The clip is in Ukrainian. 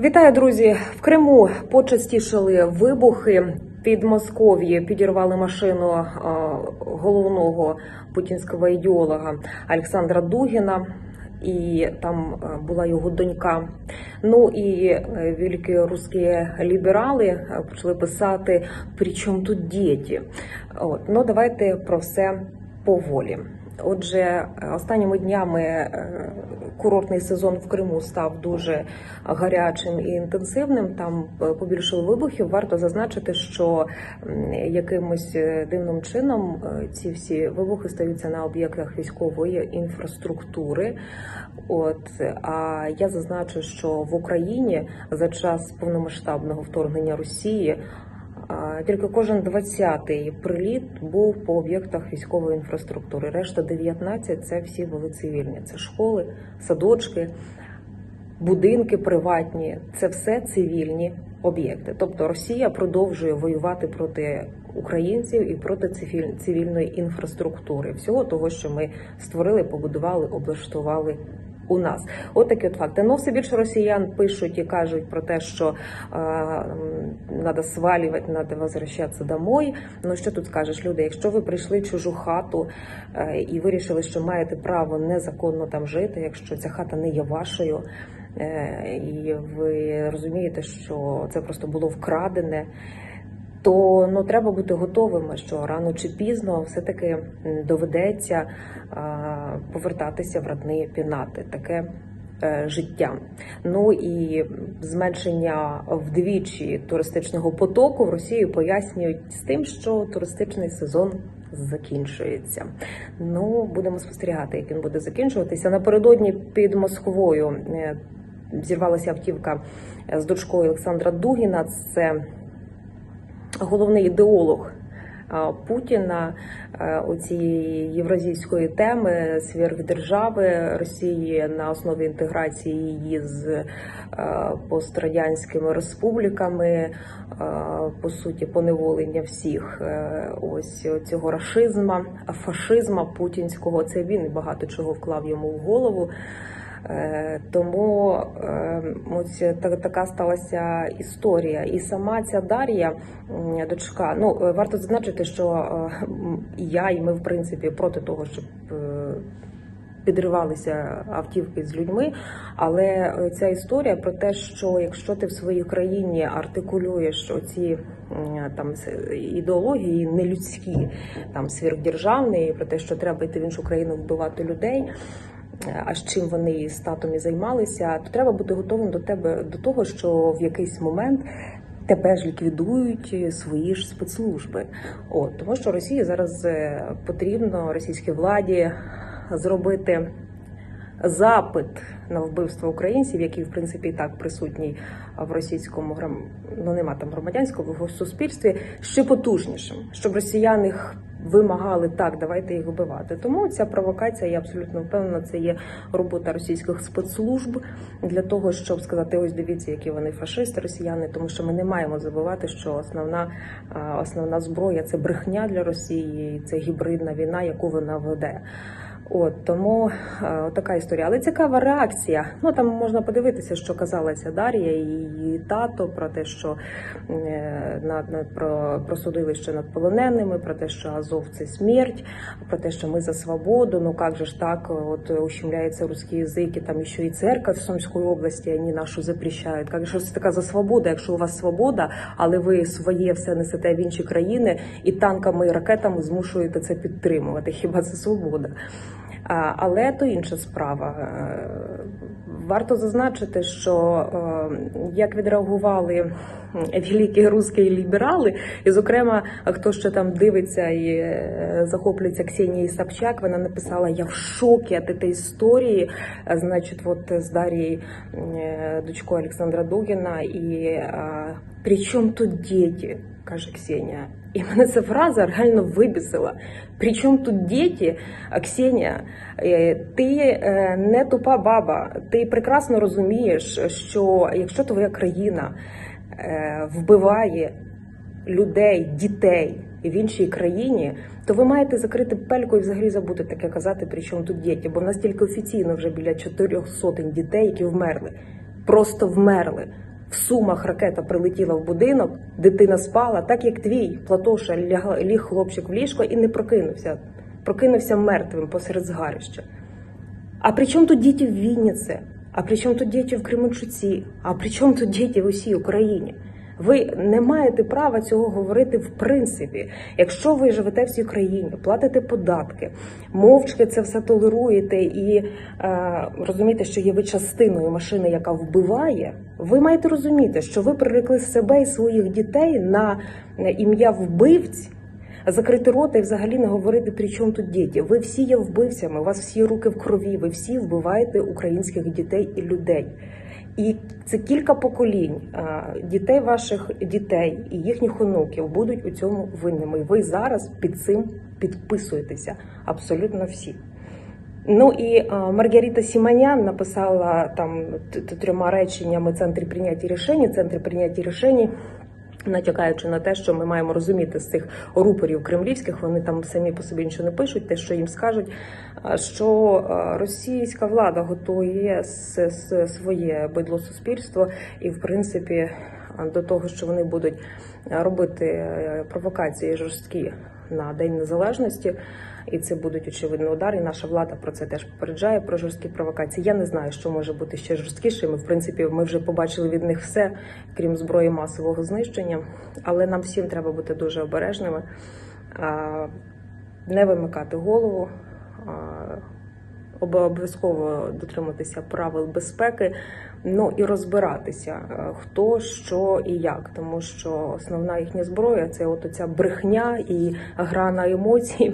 Вітаю, друзі! В Криму почастішали вибухи. Під Москов'ї підірвали машину головного путінського ідеолога Олександра Дугіна. І там була його донька. Ну і е, великі русські ліберали почали писати «При чому тут діти?». От ну давайте про все поволі. Отже, останніми днями е, курортний сезон в Криму став дуже гарячим і інтенсивним. Там е, побільшало вибухів. Варто зазначити, що якимось е, дивним чином ці всі вибухи стаються на об'єктах військової інфраструктури. От а я зазначу, що в Україні за час повномасштабного вторгнення Росії. Тільки кожен 20-й приліт був по об'єктах військової інфраструктури. Решта 19 – це всі були цивільні. Це школи, садочки, будинки приватні. Це все цивільні об'єкти. Тобто Росія продовжує воювати проти українців і проти цивільної інфраструктури, всього того, що ми створили, побудували, облаштували. У нас от от факти. Ну все більше росіян пишуть і кажуть про те, що треба свалювати, треба возвращатися домой. Ну що тут скажеш, люди? Якщо ви прийшли в чужу хату е, і вирішили, що маєте право незаконно там жити, якщо ця хата не є вашою, е, і ви розумієте, що це просто було вкрадене. То ну треба бути готовими, що рано чи пізно все-таки доведеться повертатися в родні пінати. Таке життя. Ну і зменшення вдвічі туристичного потоку в Росію пояснюють з тим, що туристичний сезон закінчується. Ну будемо спостерігати, як він буде закінчуватися. Напередодні під Москвою е, зірвалася автівка з дочкою Олександра Дугіна. Це головний ідеолог Путіна е, у цієї євразійської теми сверхдержави Росії на основі інтеграції її з е, пострадянськими республіками, е, по суті, поневолення всіх е, ось цього рашизма, фашизма путінського. Це він багато чого вклав йому в голову. Е, Тому е, ось така сталася історія. І сама ця Дар'я, дочка, ну е, варто зазначити, що я, і ми в принципі проти того, щоб підривалися автівки з людьми. Але ця історія про те, що якщо ти в своїй країні артикулюєш оці там ідеології нелюдські, там сверхдержавні, про те, що треба йти в іншу країну вбивати людей. А з чим вони з татом і займалися, то треба бути готовим до тебе до того, що в якийсь момент тебе ж ліквідують свої ж спецслужби. От тому, що Росії зараз е, потрібно російській владі зробити запит на вбивство українців, який в принципі і так присутній в російському грам... ну нема там громадянського в суспільстві, ще потужнішим, щоб росіяни вимагали так, давайте їх вбивати. Тому ця провокація, я абсолютно впевнена, це є робота російських спецслужб для того, щоб сказати, ось дивіться, які вони фашисти, росіяни, тому що ми не маємо забувати, що основна основна зброя це брехня для Росії, це гібридна війна, яку вона веде. От тому е, така історія. Але цікава реакція. Ну там можна подивитися, що казала ця Дар'я і її тато про те, що е, над, про, про судилище над полоненими, про те, що Азов це смерть, про те, що ми за свободу. Ну як же ж так, от ущемляється русский язик, і там ще і церковь в Сумській області, вони нашу запрещають. Як же це така за свобода, якщо у вас свобода, але ви своє все несете в інші країни і танками і ракетами змушуєте це підтримувати. Хіба це свобода? Але то інша справа. Е, Варто зазначити, що е, як відреагували великі русські ліберали, і, зокрема, хто ще там дивиться і е, захоплюється Ксенією Собчак, вона написала: Я в шокі від цієї історії. Значить, от з Дар'єю, е, дочкою Олександра Дугіна, і при чому тут діти? каже Ксенія. І мене ця фраза реально вибісила. Причому тут діти, Ксенія, е, ти не тупа баба. Ти прекрасно розумієш, що якщо твоя країна вбиває людей, дітей в іншій країні, то ви маєте закрити пельку і взагалі забути таке казати, причому тут діти. Бо в нас тільки офіційно вже біля чотирьох сотень дітей, які вмерли. Просто вмерли В сумах ракета прилетіла в будинок, дитина спала, так як твій Платоша ляг, ліг хлопчик в ліжко і не прокинувся. Прокинувся мертвим посеред згарища. А при чому тут діти в Вінниці? А при чому тут діти в Кременчуці? А при чому тут діти в усій Україні? Ви не маєте права цього говорити в принципі. Якщо ви живете в цій країні, платите податки, мовчки це все толеруєте і е, розумієте, що є ви частиною машини, яка вбиває, ви маєте розуміти, що ви прирекли себе і своїх дітей на на ім'я вбивць, закрити рота і взагалі не говорити, при чому тут діти. Ви всі є вбивцями, у вас всі руки в крові, ви всі вбиваєте українських дітей і людей. І це кілька поколінь дітей ваших дітей і їхніх онуків будуть у цьому винними. Ви зараз під цим підписуєтеся абсолютно всі. Ну і Маргарита Сіманян написала там трьома реченнями центр прийняття рішень, центр прийняття рішень. Натякаючи на те, що ми маємо розуміти з цих рупорів кремлівських, вони там самі по собі нічого не пишуть, те, що їм скажуть, що російська влада готує своє бидло суспільство, і в принципі до того, що вони будуть робити е, провокації жорсткі на День Незалежності, і це будуть очевидно удари. І наша влада про це теж попереджає про жорсткі провокації. Я не знаю, що може бути ще жорсткіше. Ми, в принципі, ми вже побачили від них все, крім зброї масового знищення. Але нам всім треба бути дуже обережними, не вимикати голову. Обов'язково дотриматися правил безпеки, ну і розбиратися, е, хто що і як, тому що основна їхня зброя це от оця брехня і гра на емоції.